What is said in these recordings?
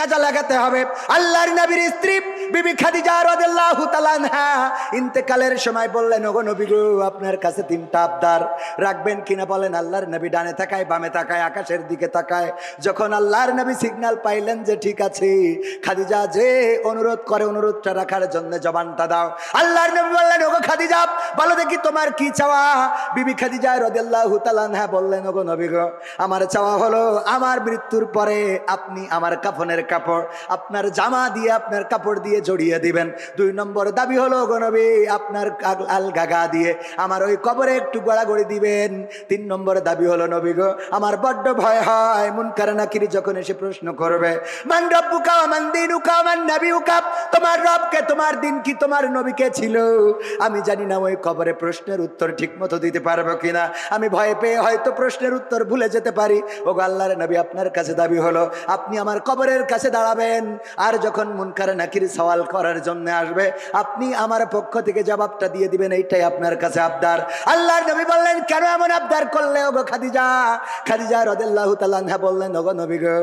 কাজে লাগাতে হবে। আল্লাহর নবীর স্ত্রী বিবি খাদিজা রাদিয়াল্লাহু তাআলা ইন্তেকালের সময় বললেন, ওগো নবী গো, আপনার কাছে তিনটা আবদার রাখবেন কিনা বলেন? আল্লাহর নবী ডানে তাকায় বামে তাকায় আকাশের দিকে তাকায়। যখন আল্লাহর নবী সিগন্যাল পাইলেন যে, ঠিক আছে, খাদিজা, যে অনুরোধ করে অনুরোধটা রাখার জন্য জবানটা দাও। আল্লাহর নবী বললেন, ওগো খাদিজা, বলো দেখি তোমার কি চাওয়া? বিবি খাদিজা রাদিয়াল্লাহু তাআলা বললেন, ওগো নবী গো, আমার চাওয়া হলো, আমার মৃত্যুর পরে আপনি আমার কাফনের কাপড়, আপনার জামা দিয়ে আপনার কাপড় দিয়ে জড়িয়ে দিবেন। দুই নম্বর দাবি হলো ওগো আপনার আল- গাগা দিয়ে আমার ওই কবরে একটু গড়াগড়ি দিবেন। তিন নম্বর দাবি হলো, নবী গো, আমার বড্ড ভয় হয় মন কারা নাকিরি যখন এসে প্রশ্ন করবে, মান রব্বু রব্বুকা মান দিনুকা মান নাবিউকা, তোমার রবকে, তোমার দিন কি তোমার নবীকে ছিল? আমি জানি না ওই কবরে প্রশ্নের উত্তর ঠিক মতো দিতে পারব কিনা। আমি ভয় পেয়ে হয়তো প্রশ্নের উত্তর ভুলে যেতে পারি। ও আল্লাহর নবী, আপনার কাছে দাবি হলো, আপনি আমার কবরের কাছে দাঁড়াবেন। আর যখন মুনকার নাকির সওয়াল করার জন্য আসবে, আপনি আমার পক্ষ থেকে জবাবটা দিয়ে দিবেন, এইটাই আপনার কাছে আবদার। আল্লাহর নবী বললেন, কেন এমন আবদার করলে ওগো খাদিজা? খাদিজা রদেল্লাহু তালানহা বললেন, ওগো নবী গো,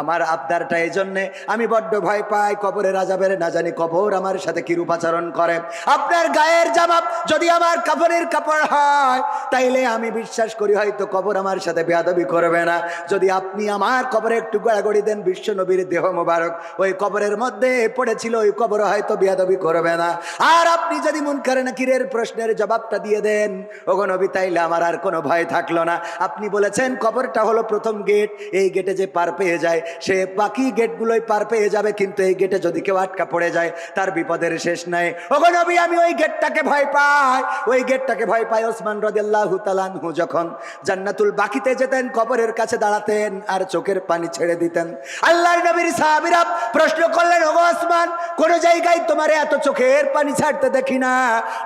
আমার আবদারটা এই জন্যে আমি বড্ড ভয় পাই কবরে রাজাবের না জানি কবর আমার সাথে কি রূপাচরণ করে। আপনার গায়ের জামা যদি আমার কাপড়ের কাপড় হয়, তাইলে আমি বিশ্বাস করি হয়তো কবর আমার সাথে বেয়াদবি করবে না। যদি আপনি আমার কবরে একটু গড়াগড়ি দেন, বিশ্ব নবীর দেহ মোবারক, ওই কবরের মধ্যে পড়েছিল, ওই কবর হয়তো বেয়াদবি করবে না। আর আপনি যদি মন করেন কিরের প্রশ্নের জবাবটা দিয়ে দেন, ওগো নবী, তাইলে আমার আর কোনো ভয় থাকল না। আপনি বলেছেন কবরটা হলো প্রথম গেট, এই গেটে যে পার পেয়ে যায়, সে বাকি গেটগুলোই পার পেয়ে যাবে, কিন্তু এই গেটে যদি কেউ আটকা পড়ে যায়, তার বিপদের শেষ নাই। ওগো নবী, আমি ওই গেটটাকে ভয় পাই। ওই গেটটাকে ভয় পাই ওসমান রদিয়াল্লাহু তালানহু যখন জান্নাতুল বাকিতে যেতেন, কবরের কাছে দাঁড়াতেন আর চোখের পানি ছেড়ে দিতেন। আল্লাহর নবীর সাহাবীরা প্রশ্ন করলেন, ওগো ওসমান, কোন জায়গায় তোমার এত চোখের পানি ছাড়তে দেখি না।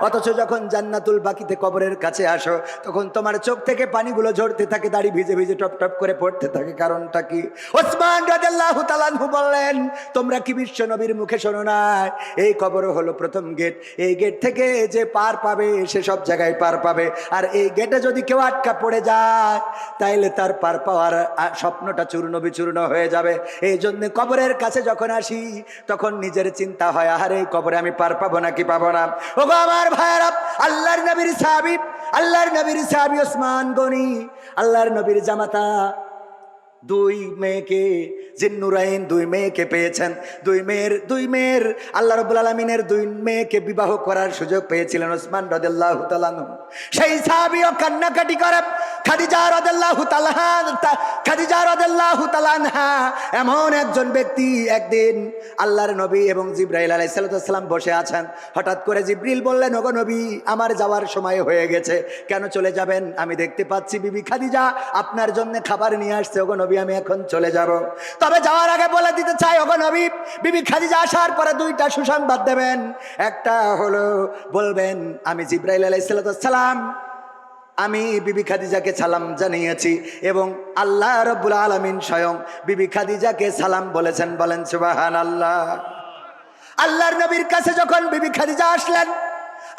অথচ যখন জান্নাতুল বাকিতে কবরের কাছে আসো, তখন তোমার চোখ থেকে পানিগুলো ঝরতে থাকে, দাড়ি ভিজে ভিজে টপ টপ করে পড়তে থাকে। কারণটা কি? ওসমান রাদিয়াল্লাহু তাআলাহু বললেন, তোমরা কি বিশ্ব নবীর মুখে শোনো না? এই কবর হলো প্রথম গেট। এই গেট থেকে যে পার পাবে, সে সব জায়গায় পার পাবে। আর এই গেটে যদি কেউ আটকা পড়ে যায়, তাইলে তার পার পাওয়ার স্বপ্নটা চূর্ণ বিচূর্ণ হয়ে যাবে। এই জন্য কবরের কাছে যখন আসি, তখন নিজের চিন্তা হয়, আহারে কবরে আমি পার পাবো নাকি পাবো না? ওগো আমার ভাইয়েরা, আল্লাহর নবীর সাহাবি, আল্লাহর নবীর সাহাবি ওসমান গনি, আল্লাহর নবীর জামাতা, দুই মেয়েকে জিন্নুরাইন দুই মেয়েকে পেয়েছেন। দুই মেয়ের দুই মেয়ের, আল্লাহ রবুল আলমিনের দুই মেয়েকে বিবাহ করার সুযোগ পেয়েছিলেন ওসমান রদাল্লাহ সেই সাহাবিও কান্নাকাটি করে এমন একজন ব্যক্তি একদিন আল্লাহর নবী এবং জিব্রাইল আলাইসাল্লাম বসে আছেন। হঠাৎ করে জিব্রিল বললেন, ওগো নবী, আমার যাওয়ার সময় হয়ে গেছে। কেন চলে যাবেন? আমি দেখতে পাচ্ছি বিবি খাদিজা আপনার জন্য খাবার নিয়ে আসছে। ওগো নবী, আমি এখন চলে যাব। তবে যাওয়ার আগে বলে দিতে চাই, ওগো নবী, বিবি খাদিজা আসার পরে দুইটা সুসংবাদ দেবেন। একটা হলো, বলবেন, আমি জিব্রাইল আলাইসাল্লাম আমি বিবি খাদিজাকে সালাম জানিয়েছি এবং আল্লাহ রব্বুল আলমিন স্বয়ং বিবি খাদিজাকে সালাম বলেছেন, বলেন সুবাহান আল্লাহ আল্লাহর নবীর কাছে যখন বিবি খাদিজা আসলেন,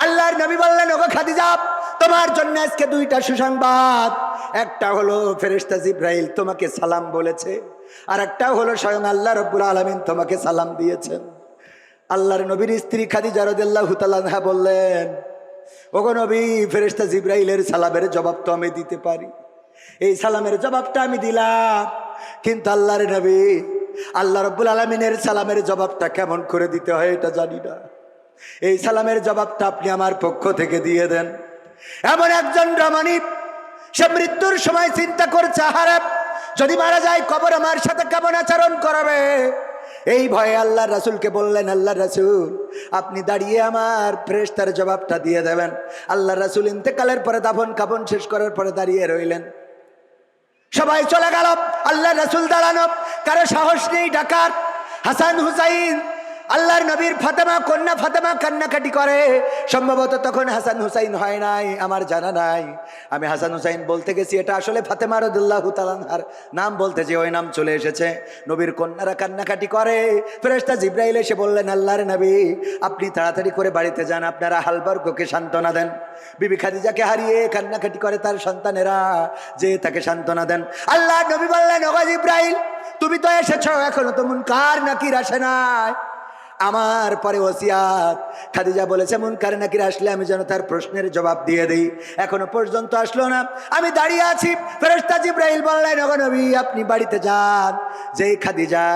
আল্লাহর নবী বললেন, ওগো খাদিজা, তোমার জন্য আজকে দুইটা সুসংবাদ। একটা হলো ফেরেশতা জিব্রাইল তোমাকে সালাম বলেছে আর একটা হলো স্বয়ং আল্লাহ রব্বুল আলমিন তোমাকে সালাম দিয়েছেন। আল্লাহর নবীর স্ত্রী খাদিজা রদিল্লাহ তালাহা বললেন ওগো নবী, ফেরেশতা জিব্রাইলের সালামের জবাব তো আমি দিতে পারি। এই সালামের জবাবটা আমি দিলাম। কিন্তু আল্লাহর নবী, আল্লাহ রব্বুল আলমিনের সালামের জবাবটা কেমন করে দিতে হয় এটা জানি না। এই সালামের জবাবটা আপনি আমার পক্ষ থেকে দিয়ে দেন। এমন একজন রমণী, সে মৃত্যুর সময় চিন্তা করছে আহারে যদি মারা যায় কবর আমার সাথে কেমন আচরণ করবে? এই ভয়ে আল্লাহ রাসুলকে বললেন আল্লাহ রাসুল, আপনি দাঁড়িয়ে আমার ফ্রেস্তার জবাবটা দিয়ে দেবেন। আল্লাহ রাসুল ইন্তেকালের পরে দাফন কাপন শেষ করার পরে দাঁড়িয়ে রইলেন। সবাই চলে গেল আল্লাহ রাসুল দাঁড়ানো, কারও সাহস নেই ডাকার। হাসান হুসাইন আল্লাহর নবীর ফাতেমা, কন্যা ফাতেমা কান্নাকাটি করে। সম্ভবত তখন হাসান হুসাইন হয় নাই, আমার জানা নাই। আমি হাসান হুসাইন বলতে গেছি, এটা আসলে ফাতেমা রদুল্লাহ তালানহার নাম বলতে যে ওই নাম চলে এসেছে। নবীর কন্যারা কান্নাকাটি করে। ফেরেস্তা জিব্রাইল এসে বললেন, আল্লাহর নবী, আপনি তাড়াতাড়ি করে বাড়িতে যান, আপনারা হালবর্গকে সান্ত্বনা দেন। বিবি খাদিজাকে হারিয়ে কান্নাকাটি করে তার সন্তানেরা, যে তাকে সান্ত্বনা দেন। আল্লাহ নবী বললেন, ওগা জিব্রাইল, তুমি তো এসেছ, এখনও তো মুনকার নাকি আসে নাই। আমার পরে ওসিয়াত। খাদিজা বলেছে, মুনকার নাকির আসলে আমি যেন তার প্রশ্নের জবাব দিয়ে দিই। এখনও পর্যন্ত আসলো না। আমি দাঁড়িয়ে আছি। ফেরেশতা জিব্রাইল বললেন নবী, আপনি বাড়িতে যান। যেই খাদিজা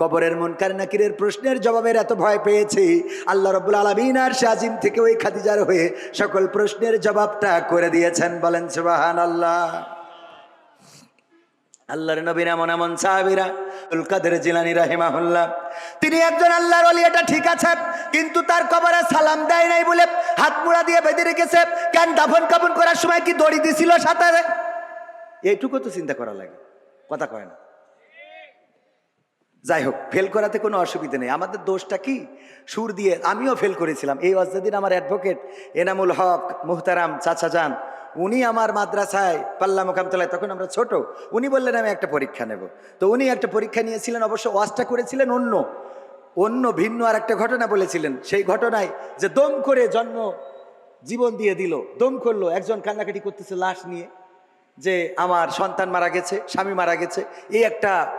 কবরের মুনকার নাকিরের প্রশ্নের জবাবের এত ভয় পেয়েছি, আল্লাহ রব্বুল আলমিন আর শাজিম থেকে ওই খাদিজার হয়ে সকল প্রশ্নের জবাবটা করে দিয়েছেন। বলেন সুবাহান আল্লাহ আল্লাহর নবীর এমন এমন সাহাবিরা আব্দুল কাদের জিলানি রাহিমাহুল্লাহ, তিনি একজন আল্লাহর ওলি, এটা ঠিক আছে, কিন্তু তার কবরে সালাম দেয় নাই বলে হাত মুড়া দিয়ে বেঁধে রেখেছে, কেন দাফন কাফন করার সময় কি দড়ি দিছিল সাঁতারে এইটুকু তো চিন্তা করা লাগে, কথা কয় না। যাই হোক ফেল করাতে কোনো অসুবিধা নেই। আমাদের দোষটা কি? সুর দিয়ে আমিও ফেল করেছিলাম। এই অজদিন আমার অ্যাডভোকেট এনামুল হক মুহতারাম চাচা যান উনি আমার মাদ্রাসায় পাল্লা মোকামতলায় তখন আমরা ছোট। উনি বললেন, আমি একটা পরীক্ষা নেব। তো উনি একটা পরীক্ষা নিয়েছিলেন, অবশ্য ওয়াজটা করেছিলেন অন্য। অন্য ভিন্ন আর একটা ঘটনা বলেছিলেন। সেই ঘটনায় যে দম করে জন্ম জীবন দিয়ে দিল, দম করল, একজন কান্নাকাটি করতেছে লাশ নিয়ে, যে আমার সন্তান মারা গেছে, স্বামী মারা গেছে। এই একটা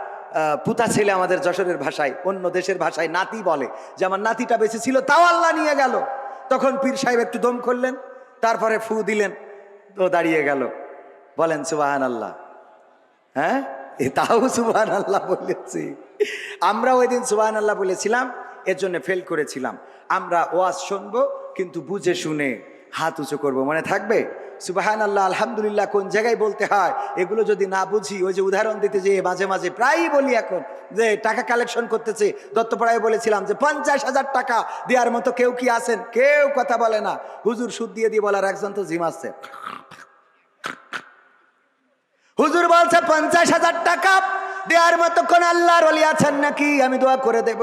পুতা ছেলে আমাদের যশোরের ভাষায়, অন্য দেশের ভাষায় নাতি বলে, যে আমার নাতিটা বেঁচে ছিল, তাও আল্লাহ নিয়ে গেল। তখন পীর সাহেব একটু দম করলেন, তারপরে ফু দিলেন। তো দাঁড়িয়ে গেল। বলেন সুবাহান আল্লাহ হ্যাঁ তাও সুবাহান আল্লাহ বলেছি। আমরা ওই দিন সুবাহান আল্লাহ বলেছিলাম, এর জন্য ফেল করেছিলাম। আমরা ওয়াজ শুনব, কিন্তু বুঝে শুনে হাত উঁচু করব। মনে থাকবে? সুবাহান আল্লাহ আলহামদুলিল্লাহ, কোন জায়গায় বলতে হয়? এগুলো যদি না বুঝি, ওই যে উদাহরণ দিতে যে মাঝে মাঝে প্রায়ই বলি এখন, যে টাকা কালেকশন করতেছে। দত্তপাড়ায় বলেছিলাম যে, পঞ্চাশ হাজার টাকা দেওয়ার মতো কেউ কি আছেন? কেউ কথা বলে না। হুজুর সুদ দিয়ে দিয়ে বলার একজন তো জিম আছে। হুজুর বলছে, পঞ্চাশ হাজার টাকা দেওয়ার মতো কোন আল্লাহর অলি আছেন নাকি? আমি দোয়া করে দেব।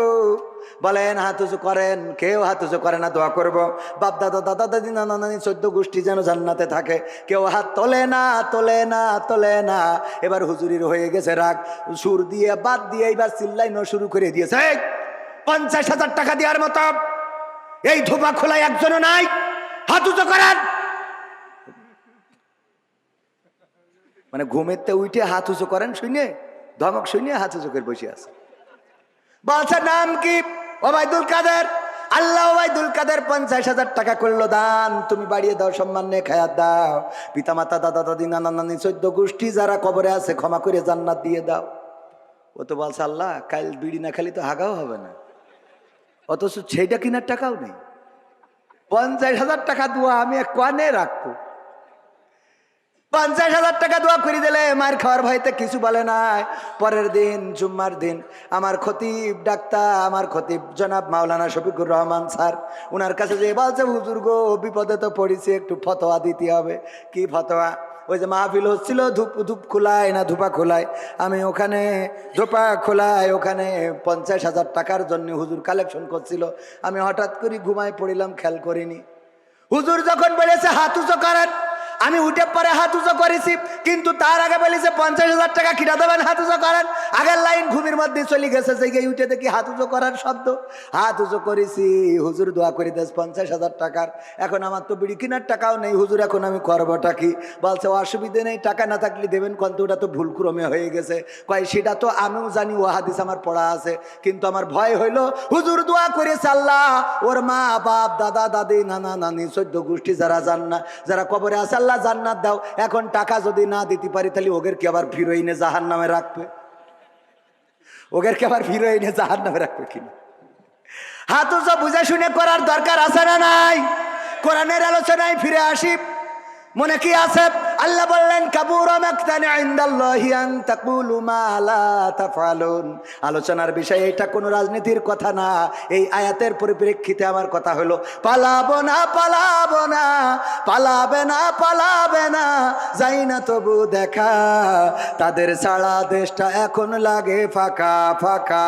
বলেন, হাত উঁচু করেন। কেউ হাত উঁচু করে না, দোয়া করব। বাপ দাদা দাদা দাদি নানা নানি চোদ্দ গোষ্ঠী যেন জান্নাতে থাকে। কেউ হাত তোলে না তোলে না তোলে না। এবার হুজুরির হয়ে গেছে রাগ। সুর দিয়ে, বাদ দিয়ে এবার চিল্লাইনো শুরু করে দিয়েছে। পঞ্চাশ হাজার টাকা দেওয়ার মতো। এই ধোপা খোলায় একজনও নাই। হাত উঁচু করেন। মানে ঘুমেতে উঠে হাত উঁচু করেন শুনে? ধমক শুনে হাত উঁচু করে বসে আছে। বলছে, নাম কি? ওবায়দুল কাদের। আল্লাহ ওবায়দুল কাদের পঞ্চাশ হাজার টাকা করল দান। তুমি বাড়িয়ে দাও, সম্মান নিয়ে খায়াত দাও। পিতা মাতা দাদা, দাদি, নানা, নানি, চোদ্দ গোষ্ঠী যারা কবরে আছে, ক্ষমা করে জান্নাত দিয়ে দাও। ও তো বলছে, আল্লাহ, কাল বিড়ি না খালি তো হাগাও হবে না। অথচ সেইটা কিনার টাকাও নেই। পঞ্চাশ হাজার টাকা দোয়া আমি কানে রাখব। পঞ্চাশ হাজার টাকা দোয়া করে দিলে মার খাওয়ার ভয়তে কিছু বলে নাই পরের দিন, জুম্মার দিন, আমার খতিব ডাক্তার, আমার খতিব জনাব মাওলানা শফিকুর রহমান স্যার ওনার কাছে যে বলছে, হুজুর গো, বিপদে তো পড়েছি, একটু ফতোয়া দিতে হবে। কি ফতোয়া? ওই যে মাহফিল হচ্ছিল, ধূপ ধূপ খোলায় না ধূপা খোলায়? আমি ওখানে ধোপা খোলায়, ওখানে পঞ্চাশ হাজার টাকার জন্য হুজুর কালেকশন করছিল। আমি হঠাৎ করে ঘুমায় পড়িলাম, খেয়াল করিনি। হুজুর যখন বলেছে, হাত উঁচু করেন। আমি উঠে পরে হাত উঁচু করেছি, কিন্তু তার আগে বলি বলেছে পঞ্চাশ হাজার টাকা কিনা দেবেন, হাত উঁচু করেন। আগের লাইন ঘুমির মধ্যে চলে গেছে সেই গিয়ে উঠে দেখি হাত উঁচু করার শব্দ। হাত উঁচু করেছি, হুজুর দোয়া করে দেশ, পঞ্চাশ হাজার টাকার। এখন আমার তো বিড়ি কেনার টাকাও নেই, হুজুর এখন আমি করবোটা কি? বলছে, অসুবিধে নেই, টাকা না থাকলে দেবেন কন্ত, ওটা তো ভুল ক্রমে হয়ে গেছে। কয়, সেটা তো আমিও জানি, ও হাদিস আমার পড়া আছে, কিন্তু আমার ভয় হইল, হুজুর দোয়া করেছে আল্লাহ, ওর মা, বাপ, দাদা, দাদি, নানা, নানি, চোদ্দ গোষ্ঠী যারা জান না, যারা কবরে আছে, আল্লাহ জান্নাত দাও। এখন টাকা যদি না দিতে পারি, তাহলে ওদেরকে আবার ফিরোইনে জাহান নামে রাখবে ওদেরকে আবার ফিরোইনে জাহান নামে রাখবে কিনা হাত বুঝে শুনে করার দরকার আছে না নাই? কোরআনের আলোচনায় ফিরে আসি। মনে কি আছে? আল্লাহ বললেন আলোচনার বিষয় এটা কোনো রাজনীতির কথা না। এই আয়াতের পরিপ্রেক্ষিতে আমার কথা হলো, পালাবো না পালাবো না, পালাবে না পালাবে না, যাই না তবু দেখা। তাদের সারা দেশটা এখন লাগে ফাঁকা ফাঁকা।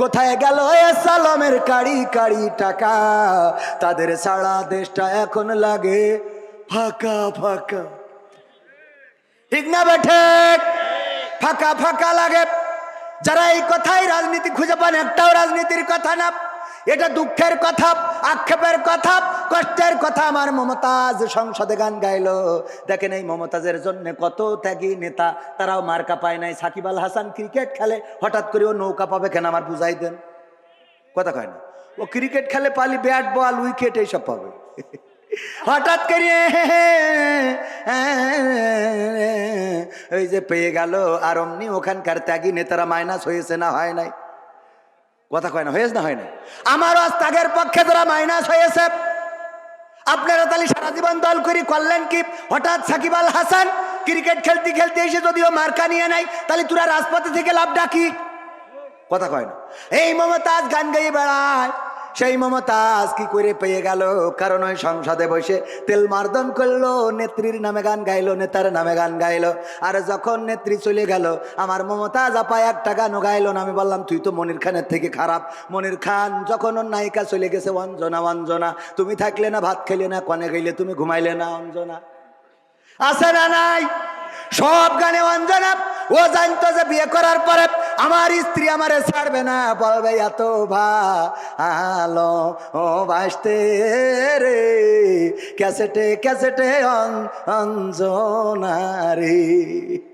কোথায় গেল সালমের কাড়ি কাড়ি টাকা? তাদের সারা দেশটা এখন লাগে ফাঁকা ফাঁকা। ঠিক না বেঠে ফাঁকা ফাঁকা লাগে। যারা এই কথাই রাজনীতি খুঁজে পান, একটাও রাজনীতির কথা না। এটা দুঃখের কথা, আক্ষেপের কথা, কষ্টের কথা। আমার মমতাজ সংসদে গান গাইলো। দেখেন এই মমতাজের জন্য কত ত্যাগী নেতা। তারাও মার্কা পায় নাই। সাকিব আল হাসান ক্রিকেট খেলে, হঠাৎ করে ও নৌকা পাবে কেন আমার বুঝাই দেন? কথা কয় না। ও ক্রিকেট খেলে পালি, ব্যাট, বল, উইকেট, এইসব পাবে। হঠাৎ করে ওই যে পেয়ে গেল। আর অমনি ওখানকার ত্যাগী নেতারা মাইনাস হয়েছে না, হয় নাই। কথা কয় না, হয়েছে না হয় না আমারও আজ তাগের পক্ষে যারা মাইনাস হয়েছে। আপনারা তাহলে সারা জীবন দল করি করলেন কি? হঠাৎ সাকিব আল হাসান ক্রিকেট খেলতে খেলতে এসে যদিও মার্কা নিয়ে নাই, তাহলে তোরা রাজপথে থেকে লাভ ডাকি কথা কয় না। এই মমতাজ গান গাইয়ে বেড়ায়। সেই মমতাজ কি করে পেয়ে গেল? কারণ ওই সংসদে বসে তেল মার্দন করল, নেত্রীর নামে গান গাইলো, নেতার নামে গান গাইলো। আর যখন নেত্রী চলে গেল, আমার মমতাজ আপা একটা গানও গাইলো না। আমি বললাম, তুই তো মনির খানের থেকে খারাপ। মনির খান যখন ওর নায়িকা চলে গেছে, অঞ্জনা অঞ্জনা, তুমি থাকলে না, ভাত খেলে না, কনে গেলে তুমি ঘুমাইলে না, অঞ্জনা। আছে না নাই? সব গানে অঞ্জনা ও জানতো যে বিয়ে করার পরে আমার স্ত্রী আমারে ছাড়বে না। বলবে, এত ভালো ও বাসতে রে। ক্যাসেটে ক্যাসেটে অন- অঞ্জনা রে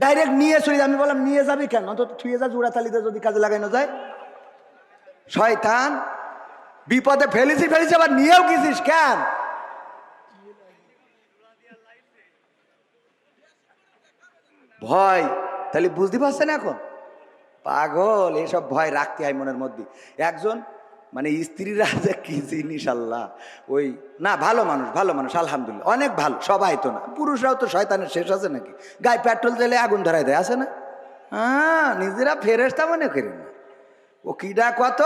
ডাইরেক্ট নিয়ে চলে আমি বললাম, নিয়ে যাবি কেন? অন্তত থুয়ে যা, জোড়া তালিতে যদি কাজে লাগানো যায়। শয়তান, বিপদে ফেলেছি ফেলেছি, আবার নিয়েও গেছিস কেন? ভয়। তাহলে বুঝতে পারছেন এখন? পাগল, এসব ভয় রাখতে হয় মনের মধ্যে। একজন মানে স্ত্রীরা যে কি জিনিস, আল্লাহ। ওই, না, ভালো মানুষ ভালো মানুষ, আলহামদুলিল্লাহ। অনেক ভালো, সবাই তো না। পুরুষরাও তো শয়তানের শেষ আছে নাকি? গায়ে পেট্রোল দিলে আগুন ধরাই দেয়, আছে না? হ্যাঁ নিজেরা ফেরেস্তা মনে করি না। ও কিডা কত?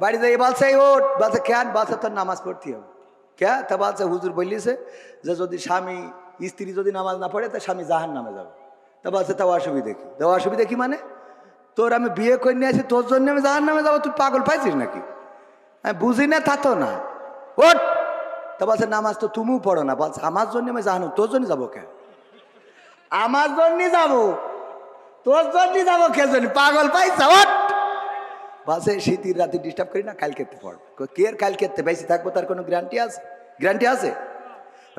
বাড়ি থেকে বলছে, "এই ওঠ। বলছে কেন বলছে, তোর নামাজ পড়তে হবে। কে তা বলছে, হুজুর বললিছে যে, যদি স্বামী, স্ত্রী যদি নামাজ না পড়ে, তা স্বামী জাহান নামে যাবে। তা বলছে, তাও অসুবিধা কি? তাও অসুবিধা কি মানে? তোর আমি বিয়ে করে নিয়ে আসি, তোর জন্য আমি জাহান নামে যাব, তুই পাগল পাইছিস নাকি? আমি বুঝি না, তো না। ওট তা বলছে, নামাজ তো তুমিও পড়ো না। বলছে, আমার জন্য আমি জাহান তোর জন্য যাব কে আমার জন্য যাব? তোর জন্য যাব কে জন্য পাগল পাইছ ওট বাসে শীতের রাতে ডিস্টার্ব করি না কাল খেতে পড়। কে আর কাল খেতে বেশি থাকব, তার কোনো গ্যারান্টি আছে? গ্যারান্টি আছে?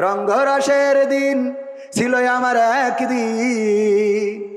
রঙ্গরসের দিন ছিল আমার একদিন।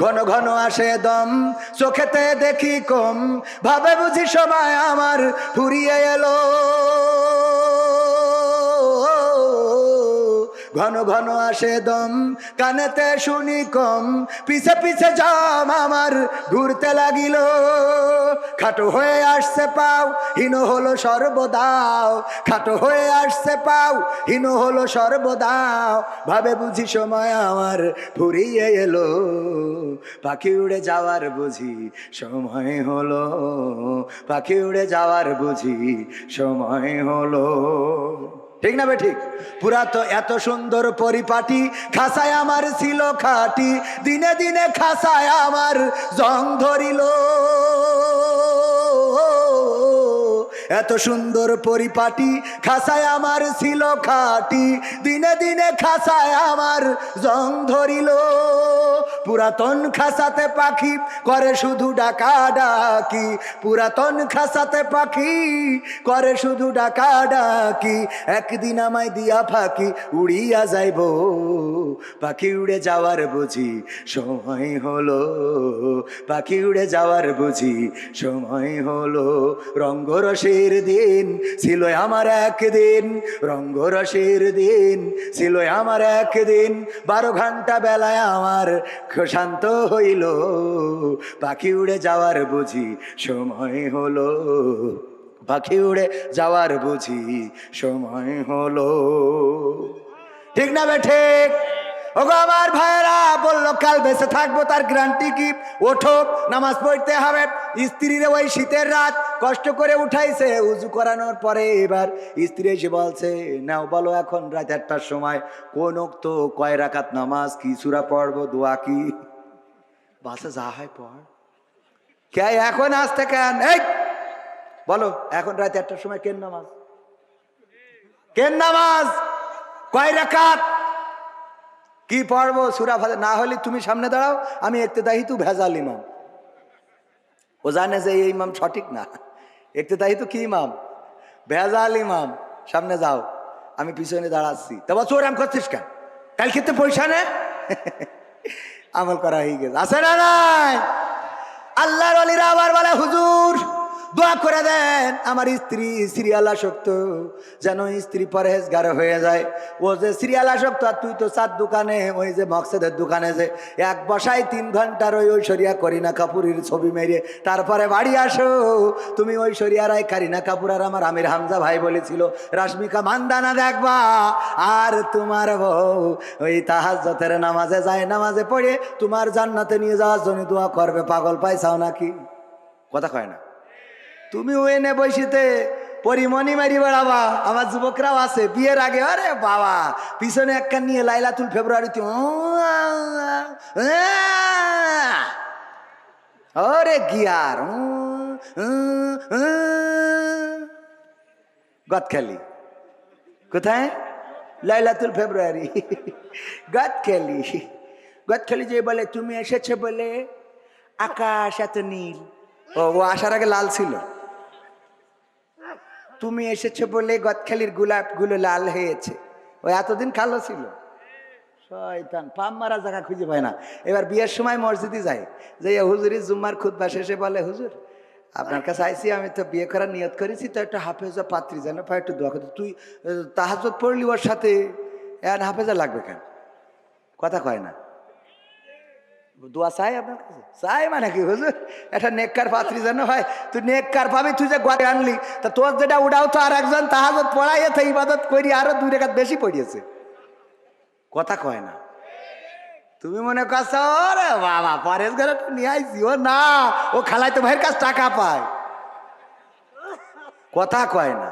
ঘন ঘন আসে দম চোখেতে দেখি কম। ভাবে বুঝি সময় আমার ফুরিয়ে এলো। ঘন ঘন আসে দম, কানেতে শুনি কম। পিছে পিছে জাম আমার ঘুরতে লাগিল। খাটো হয়ে আসছে পাও, হীন হলো সর্বদাও। খাটো হয়ে আসছে পাও, হীন হলো সর্বদাও। ভাবে বুঝি সময় আমার ফুরিয়ে এলো। পাখি উড়ে যাওয়ার বুঝি সময় হলো। পাখি উড়ে যাওয়ার বুঝি সময় হলো। ঠিক না বে ঠিক? পুরা তো এত সুন্দর পরিপাটি, খাসায় আমার ছিল খাটি, দিনে দিনে খাসায় আমার জং ধরিল। এত সুন্দর পরিপাটি, খাসায় আমার ছিল খাটি, দিনে দিনে খাসায় আমার জং ধরিল। পুরাতন খাসাতে পাখি করে শুধু ডাকা ডাকি। পুরাতন খাসাতে পাখি করে শুধু ডাকা ডাকি। একদিন আমায় দিয়া ফাঁকি উড়িয়া যাইব। পাখি উড়ে যাওয়ার বুঝি সময় হলো। পাখি উড়ে যাওয়ার বুঝি সময় হলো। রঙ্গরসের দিন ছিল আমার একদিন। রঙ্গরসের দিন ছিল আমার একদিন। বারো ঘণ্টা বেলায় আমার শান্ত হইল, পাখি উড়ে যাওয়ার বুঝি সময় হলো। পাখি উড়ে যাওয়ার বুঝি সময় হলো। ঠিক না বে, ঠিক? ওগো আমার ভাইয়েরা, বলল, কাল বেঁচে থাকব, তার গ্যারান্টি কি? ওঠো, নামাজ পড়তে হবে। স্ত্রীর ওই শীতের রাত কষ্ট করে উঠাইছে, উজু করানোর পরে এবার স্ত্রী এসে বলছে, নাও, বলো এখন রাত একটার সময়, কোন তো কয় রাকাত নামাজ কি, সুরা পড়ব, দোয়া কি? বাসে যা হয় পড়। কে, এখন আসতে কেন? এই, বলো, এখন রাত একটার সময় কেন নামাজ? কেন নামাজ? কয় রাকাত? কি পড়ব সুরা ফাতে না হলে তুমি সামনে দাঁড়াও, আমি একতে দাহি তু ভেজাল ইমাম। ও জানে যে এই ইমাম সঠিক না। একতে দাহি তো কি ইমাম? ভেজাল ইমাম। সামনে যাও, আমি পিছনে দাঁড়াচ্ছি। তা চোর আম করছিস কেন? কাল খেতে পয়সা নে? আমল করা হয়ে গেছে। আছে না নাই? আল্লাহর অলিরা আবার বলে, হুজুর দোয়া করে দেন, আমার স্ত্রী সিরিয়াল আসক্ত, যেন স্ত্রী পরহেজগার হয়ে যায়। ও যে সিরিয়াল আসক্ত, আর তুই তো চার দোকানে, ওই যে মকসেদের দোকানে যে এক বসায় তিন ঘণ্টার ওই ঐশ্বরিয়া করিনা কাপুরের ছবি মেরে। তারপরে বাড়ি আসো, তুমি ঐশ্বরিয়া রায় কারিনা কাপুর, আর আমার আমির হামজা ভাই বলেছিল, রাশ্মিকা মান্দানা দেখবা, আর তোমার বউ ওই তাহাজ্জতের নামাজে যায়, নামাজে পড়ে তোমার জান্নাতে নিয়ে যাওয়ার জন্য দোয়া করবে, পাগল পাইছাও নাকি? কথা কয় না। তুমি ওই এনে বসিতে পরিমণি মারি বেড়াবা। আমার যুবকরাও আছে, বিয়ের আগে। আরে বাবা, পিছনে একটা নিয়ে লাইলাতুল ফেব্রুয়ারিতে ওরে গিয়ার গদখালি। কোথায়? লাইলাতুল ফেব্রুয়ারি। গদখালি। গদখালি যে বলে, তুমি এসেছে বলে আকাশ এত নীল। ও ও আসার আগে লাল ছিল। তুমি এসেছ বলে গদখালির গোলাপগুলো লাল হয়েছে। ও এতদিন কালো ছিল। শয়তান পাম মারা জায়গা খুঁজে পায় না। এবার বিয়ের সময় মসজিদে যায় যে হুজুরি জুম্মার খুদ্া শেষে বলে, হুজুর, আপনার কাছে আইসি, আমি তো বিয়ে করার নিয়ত করেছি, তো একটা হাফেজা পাত্রী যেন পাই একটু দোয়া করতে তুই তাহাজত পড়লি ওর সাথে এন হাফেজা লাগবে কেন? কথা কয় না। দোয়া চাই আপনার কাছে? চাই মানে কি হুজুর? একটা নেককার পাত্রী যেন হয়। তুই নেককার পাবি, তুই যে গোয়াতে আনলি, তা তোর যেটা উঠাও তো আর একজন তাহাজত পড়াইয়েছে ইবাদত করি, আরও দুই রেখাত বেশি পড়িয়েছে। কথা কয় না। তুমি মনে করছ রে বাবা, পরেশ ঘরে তো নিয়ে আইসি ও না, ও খালাই তো ভাইয়ের কাছে টাকা পায়। কথা কয় না।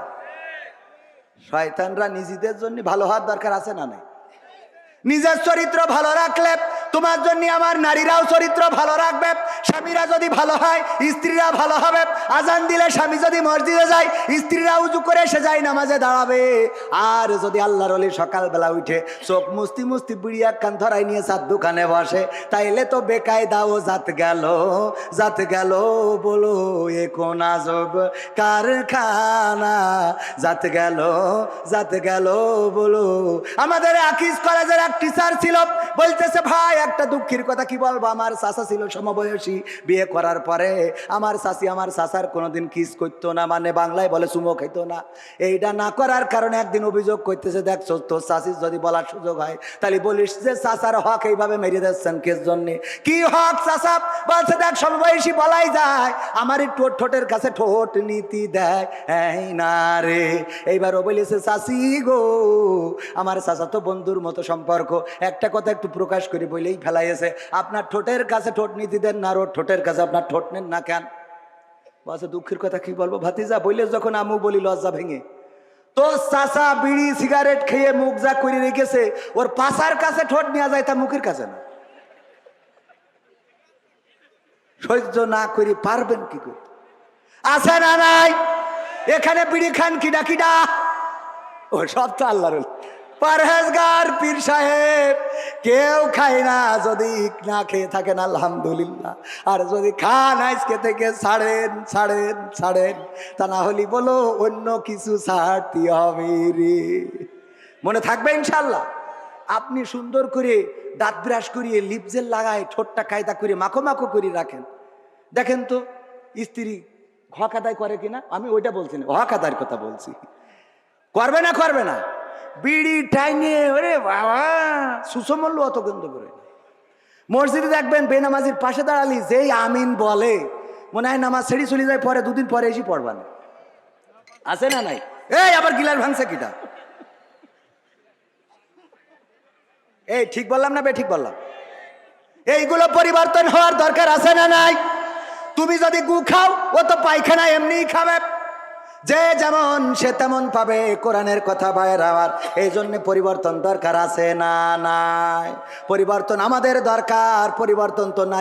শয়তানরা নিজেদের জন্য ভালো হওয়ার দরকার আছে না নাই? নিজের চরিত্র ভালো রাখলে তোমার জন্য আমার নারীরাও চরিত্র ভালো রাখবে, স্বামীরা যদি ভালো হয়, স্ত্রীরা ভালো হবে। আজান দিলে স্বামী যদি মসজিদে যায়, স্ত্রীরা উজু করে সে যায় নামাজে দাঁড়াবে। আর যদি আল্লাহর অলি সকালবেলা উঠে চোখ মুস্তি মুস্তি বিড়ি এক কান ধরাই নিয়ে চার দোকানে বসে, তাইলে তো বেকায়দাও জাত গেল জাত গেল বলো, এ কোন আজব কারখানা? জাত গেল জাত গেল বলো। আমাদের আকিস কলেজের এক টিচার ছিল, বলতেছে, ভাই একটা দুঃখের কথা কি বলব? আমার চাচা ছিল সমবয়সী বিয়ে করার পরে। আমার চাচি আমার চাচার কোনোদিন কিস করতো না মানে বাংলায় বলে চুমো খাইতো না। এইটা না করার কারণে একদিন অভিযোগ করতেছে দেখছ তোর চাষির যদি বলার সুযোগ হয়, তাহলে বলিস যে চাচার হক এইভাবে মেরে দিচ্ছেন কেস জন্যে? কি হক চাচা? বলছে, দেখ, সমবয়সী বলাই যায়, আমার ঠোঁট ঠোঁটের কাছে ঠোঁট নীতি দেয়, এই না রে। এইবার ও বলেছে চাষি গো, আমার চাচা তো বন্ধুর মতো সম্পর্ক। একটা কথা একটু প্রকাশ করে বলেই ফেলাইছে আপনার ঠোঁটের কাছে ঠোঁট নীতি দেন না, আর ঠোঁটের কাছে আপনার ঠোঁট নেন না কেন? বলছে দুঃখের কথা কি বলব? ভাতিজা বইলে যখন আমু বলি লজ্জা ভেঙে, তো চাচা বিড়ি, সিগারেট খেয়ে মুখ যা করে রেখেছে, ওর পাশার কাছে ঠোঁট নেওয়া যায় তা মুখের কাছে না? সহ্য না করে, পারবেন কি করে? আছে না নাই? এখানে বিড়ি খান কিডা কিডা? ও সব তো আল্লাহর। পরহেজগার পীর সাহেব, কেউ খায় না যদি না খেয়ে থাকেন, আলহামদুলিল্লাহ। আর যদি খান, আজকে থেকে ছাড়েন ছাড়েন ছাড়েন। তা না হলে বলো, অন্য কিছু ছাড়তে হবে রে। মনে থাকবে ইনশাল্লাহ আপনি সুন্দর করে দাঁত ব্রাশ করিয়ে লিপজেল লাগায়, ঠোঁটটা কায়দা করে মাখো মাখো করে রাখেন। দেখেন তো, স্ত্রী হক আদায় করে কিনা? আমি ওইটা বলছি না আদায়ের কথা বলছি। করবে না করবে না। বিড়ি টাইনে ওরে বাবা সুসমল্য অত গন্ধ করে মসজিদে দেখবেন বেনামাজির পাশে দাঁড়ালি, যেই আমিন বলে, মনে হয় নামাজ ছেড়ি চলে যায়, পরে দুদিন পরে এসে পড়বা না। আছে না নাই? এই, আবার গিলার ভাঙছে কিটা? এই, ঠিক বললাম না বে, ঠিক বললাম। এইগুলো পরিবর্তন হওয়ার দরকার আছে না নাই? তুমি যদি গু খাও, ও তো পায়খানা এমনিই খাবে। যে যেমন সে তেমন পাবে কোরআনের কথা বাইর আবার এই জন্য পরিবর্তন দরকার আছে না নাই? পরিবর্তন আমাদের দরকার, পরিবর্তন তো নারী